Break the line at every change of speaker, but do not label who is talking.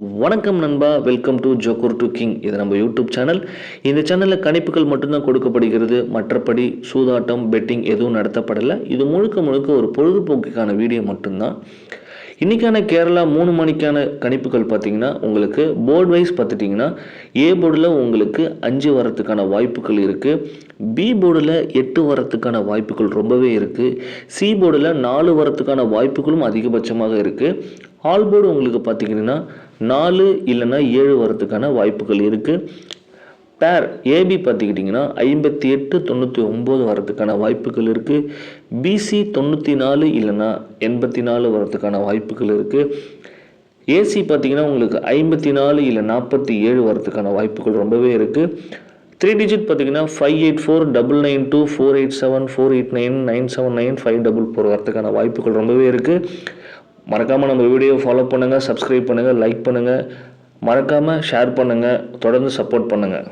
வணக்கம் நண்பா welcome to joker to king இது நம்ம யூடியூப் சேனல் இந்த சேனலில் கணிப்புகள் மட்டும்தான் கொடுக்கப்படுகிறது. மற்றபடி சூதாட்டம் பெட்டிங் எதுவும் நடத்தப்படலை. இது முழுக்க முழுக்க ஒரு பொழுதுபோக்குக்கான வீடியோ மட்டும்தான். இன்றைக்கான கேரளா மூணு மணிக்கான கணிப்புகள் பார்த்தீங்கன்னா உங்களுக்கு போர்டு வைஸ் பார்த்துட்டிங்கன்னா ஏ போர்டில் உங்களுக்கு அஞ்சு வரத்துக்கான வாய்ப்புகள் இருக்குது பி போர்டில் எட்டு வரத்துக்கான வாய்ப்புகள் ரொம்பவே இருக்குது சி போர்டில் நாலு வரத்துக்கான வாய்ப்புகளும் அதிகபட்சமாக இருக்குது ஆல் போர்டு உங்களுக்கு பார்த்திங்கன்னா நாலு இல்லைன்னா ஏழு வரத்துக்கான வாய்ப்புகள் இருக்குது பேர் ஏபி பார்த்துக்கிட்டிங்கன்னா ஐம்பத்தி எட்டு தொண்ணூற்றி ஒம்பது வரதுக்கான வாய்ப்புகள் இருக்குது பிசி தொண்ணூற்றி நாலு இல்லைன்னா எண்பத்தி நாலு வரதுக்கான வாய்ப்புகள் இருக்குது ஏசி பார்த்தீங்கன்னா உங்களுக்கு ஐம்பத்தி நாலு இல்லை நாற்பத்தி ஏழு வரதுக்கான வாய்ப்புகள் ரொம்பவே இருக்குது த்ரீ டிஜிட் பார்த்தீங்கன்னா five eight four double nine two four eight seven four eight nine nine seven nine five double four வரதுக்கான வாய்ப்புகள் ரொம்பவே இருக்குது மறக்காமல் நம்ம வீடியோ ஃபாலோ பண்ணுங்கள் சப்ஸ்கிரைப் பண்ணுங்கள் லைக் பண்ணுங்கள் மறக்காமல் ஷேர் பண்ணுங்கள் தொடர்ந்து சப்போர்ட் பண்ணுங்கள்